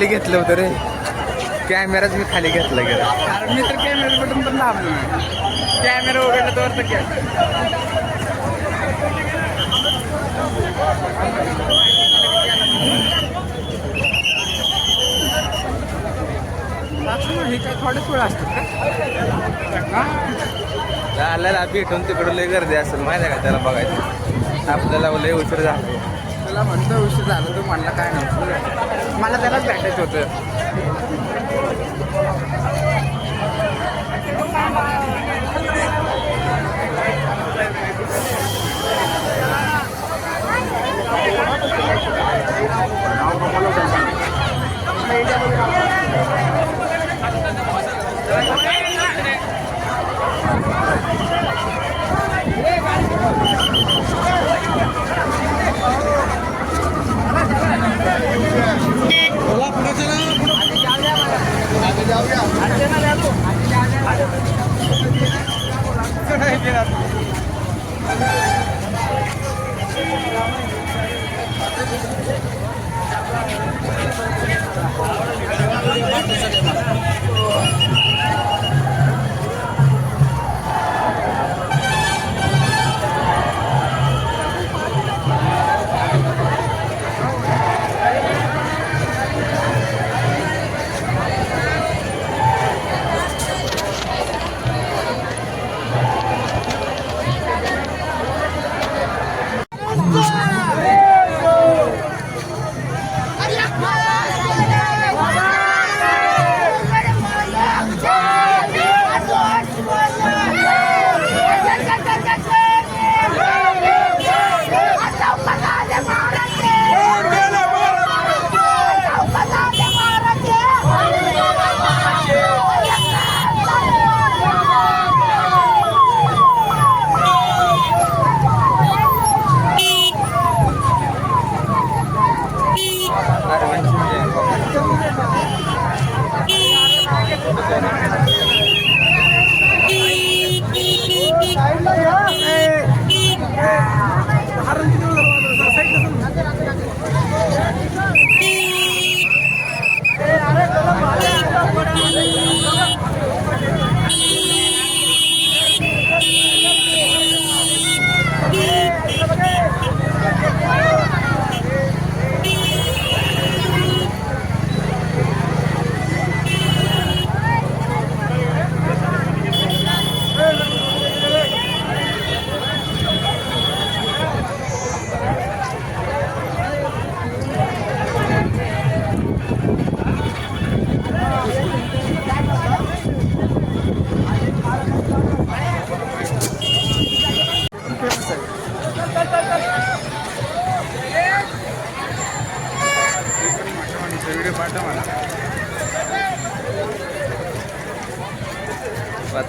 खाली घेतलं होतं रे. कॅमेराच मी खाली घेतला गेला. कारण मी तर कॅमेरा बटन पण नाही. कॅमेरा उघडला तर कॅमेरा हे काय थोडेच वेळ असतात का? आपल्याला भेटून तिकडं लय गर्दी असेल माहिती आहे का त्याला बघायचं. आपल्याला लय उशीर झाला. त्याला म्हणतो उशीर झाला तो म्हणला काय नव्हतं मला त्यालाच भेटायचं होतं 聊一下。啊，先来聊路。再来一遍。Gracias.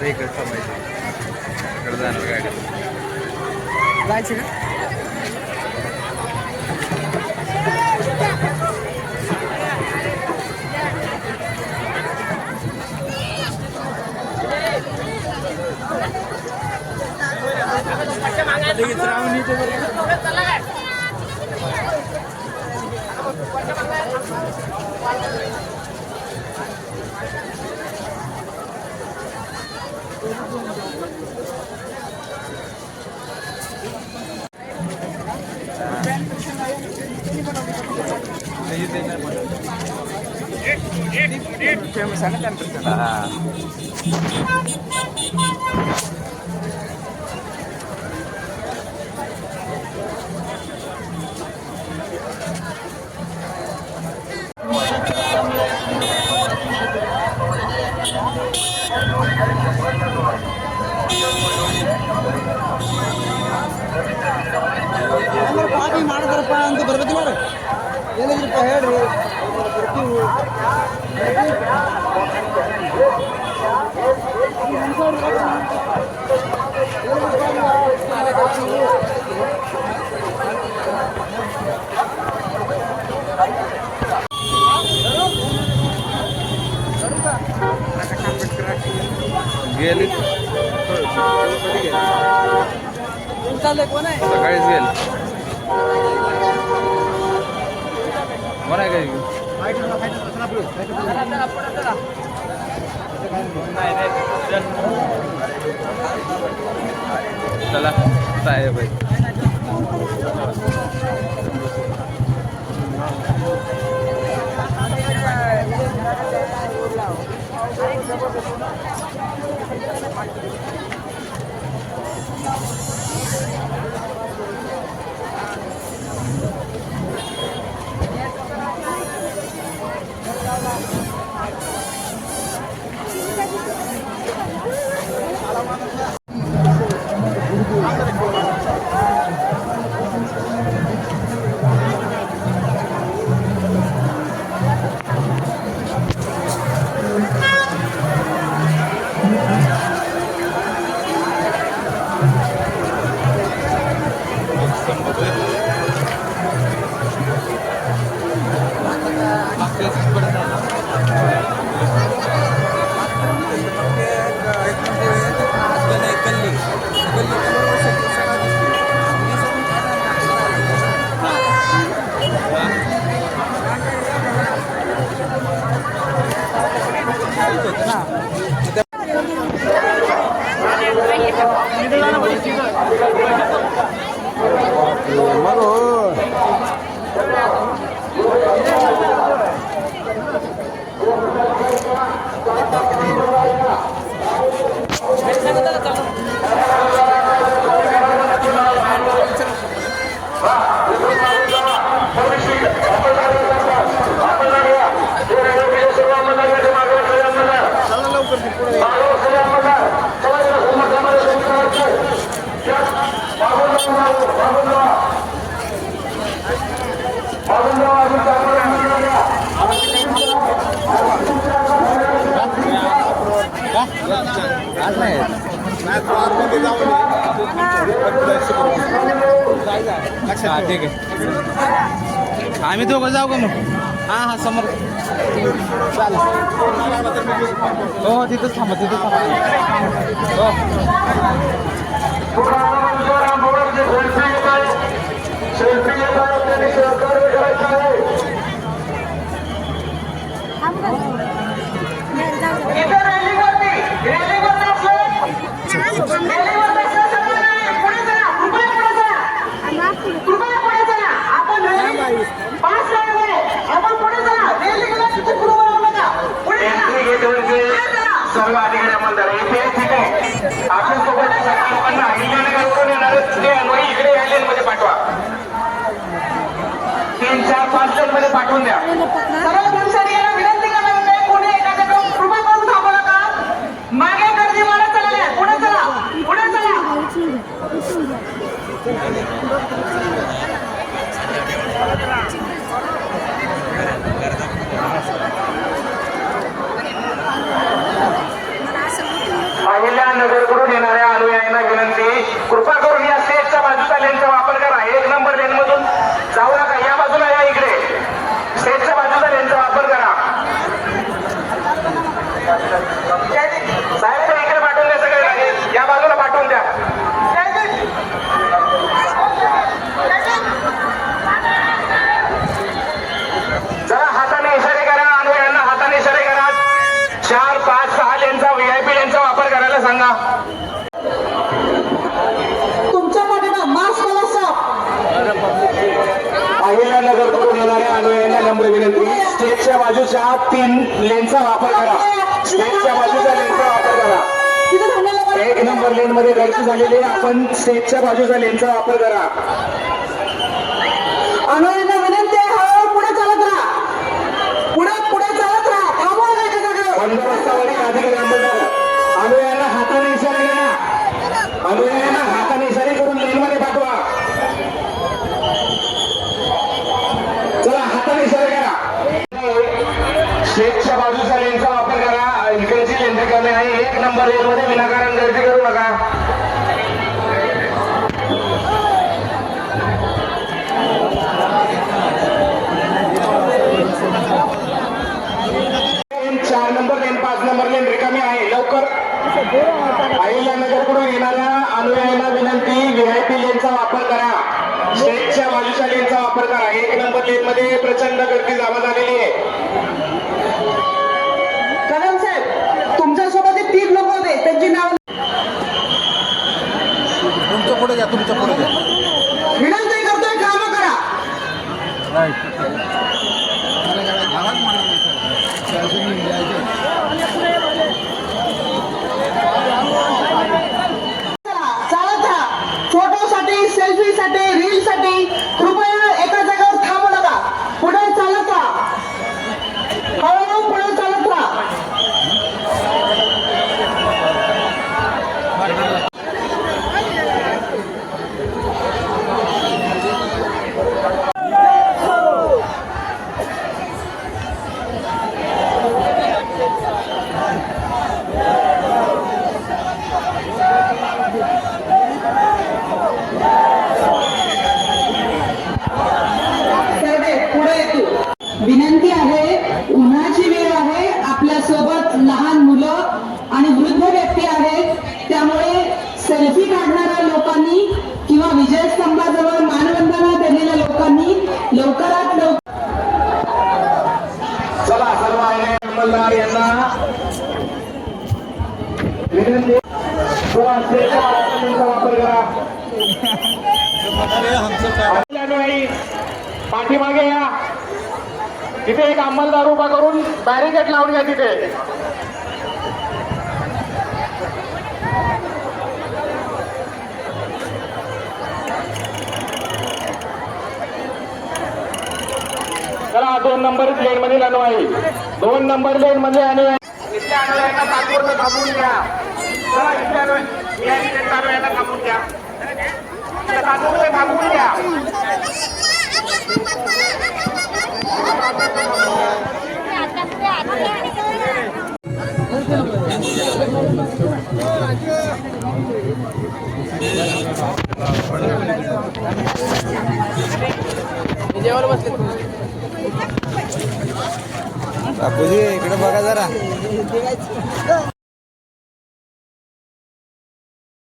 आता इकडे थांबायचं इकडे जाणार गाडी जायचं का लगेच राहून Indonesia misalnya kan berjalan. Ah. गेली चाललंय कोण आहे सकाळीच गेली कोण आहे काय चला साहेब आहे आज हा ठीक आहे आम्ही दोघं जाऊ का मग? हां हां समोर. चालेल हो हो तिथंच थांबा तिथंच थांबा. हो सर्व अधिकारी अंमलदार इथे ठीक आहे आपल्यासोबत लोकांना अहिल्यानगरवरून येणार ते अन्वयी इकडे या लेन मध्ये पाठवा तीन चार पाच लेन मध्ये पाठवून द्या सर्व कर्मचाऱ्यांना विनंती करणार होते कोणी एखाद्याकडे कृपा करून थांबू नका मागे गर्दी वाढत चालली आहे पुढे चला पुढे चला अहिल्यानगरकडून येणाऱ्या अनुयायांना विनंती कृपा करून या स्टेजच्या बाजूचा लेनचा वापर करा एक नंबर लेन मधून जाऊ नका या बाजूला या इकडे स्टेजच्या बाजूचा लेनचा वापर करा साहेब इकडे पाठवून द्या सगळे या बाजूला पाठवून द्या जरा हाताने इशारे करा अनुयायांना हाताने इशारे करा चार पाच सहा लेनचा व्हीआयपी लेनचा वापर करायला सांगा तुमच्या पाठीला मास्क नसा अहिल्यानगरकडून येणाऱ्या अनुयायांना नम्र विनंती स्टेजच्या बाजूच्या तीन लेनचा वापर करा स्टेजच्या बाजूच्या लेनचा वापर करा. एक नंबर लेन मध्ये गर्दी झालेली. आपण स्टेजच्या बाजूचा लेनचा वापर करा अनुयायांना विनंती आहे हळूहळू पुढे चालत राहा पुढे पुढे चालत राहा थांबवा नाही एका जागेवर. बंदोबस्तावरील अधिकारी अंमलदार अनुयायांना हाताने इशारे करा अनुयायांना नंबर देईन पाच नंबर लेन रिकामी आहे. लवकर. आईला नगरकडून येणाऱ्या अनुयायांना विनंती व्हीआयपी लेनचा वापर करा. स्टेजच्या बाजूच्या लेनचा वापर करा. एक नंबर लेन मध्ये प्रचंड गर्दी जमा झालेली आहे. दारू उभा करून बॅरिकेड लावून घ्या तिथे. चला दोन नंबर लेन मध्ये अनुयायी दोन नंबर लेन मध्ये अनुयायी आहे घ्या. घ्या. बापूजी इकडे बघा जरा.